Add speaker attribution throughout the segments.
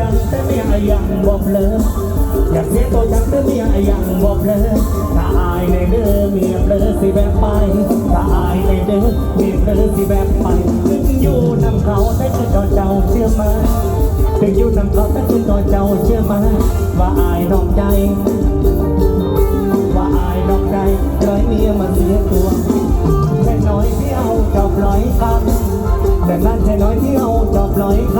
Speaker 1: จังแต่เม่อายังบอกเลยอยากเสียตัวจังแต่เม่อายังบอกเลยถ้าอายในเด้อเมียเลิกสิแบบไปถ้าอายในเด้อเมียเลิกสิแบบไปถึงอยู่นำเขาแต่คือจอเจ้าเชื่อมาถึงอยู่นำเขาแต่คือจอเจ้าเชื่อมาว่าอายนอกใจ ว่าอายนอกใจร้ยเมียมาเสียตัวแค่น้อยที่เอาจอบลอยคำแต่นั่นแค่น้อยที่เอาจอบลอยคำ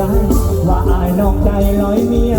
Speaker 1: ได้ ว่าอายนอกใจลอยมี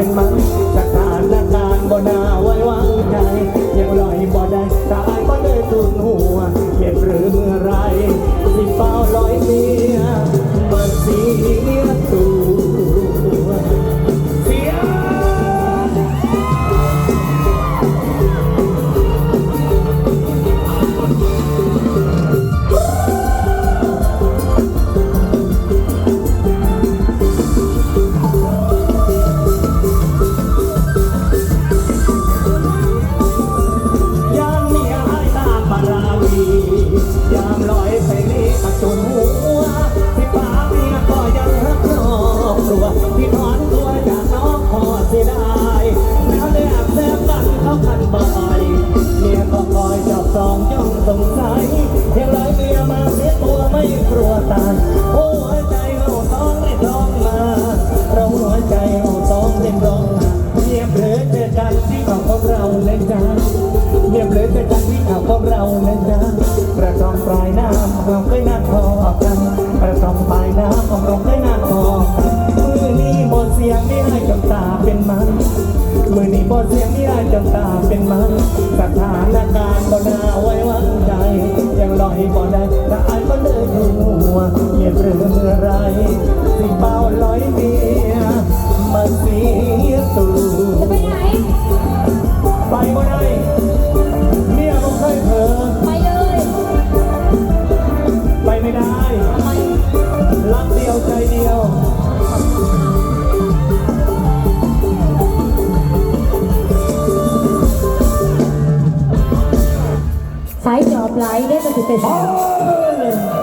Speaker 1: เป็นมันสถานการณ์บ่น่าไว้วางใจ ยังลอยบ่ได้ตายบ่ได้ตุนหัวเหตุหรือเมื่อไรสิเฝ้าลอยเมียมาเสียตัวเสีย ราวียามลอยไปนี่ขัดจนหัวที่ป่าเมียก็ยังรักครอบครัวที่ถอนตัวจากน้องขอเสียดายแล้วได้แอบแซบกันเขาคันบ่อยเมียก็คอยจับจองย่องสงสัยยังลอยเมียมาเสียตัวไม่กลัวตาย วิหาพวเรานะจ๊ะประจอมปลายน้ำเราเคยนั่งพอกัน ประจอมปลายน้ำเราเคยนั่งพอมือนี้บนเสียงนี่ให้จับตาเป็นมันมือนี้บนเสียงนี่ให้จับตาเป็นมันสถานการณ์ก็น่าไว้วางใจ ยังลอยบ่ได้แต่ไอ้ก็เลยหัวเหยียบเรือเมื่อไรสิเป้าลอยเบียมาเสียตัวจะไปไหน ไปบ่ได้
Speaker 2: 가입해서
Speaker 1: 구매해주세요.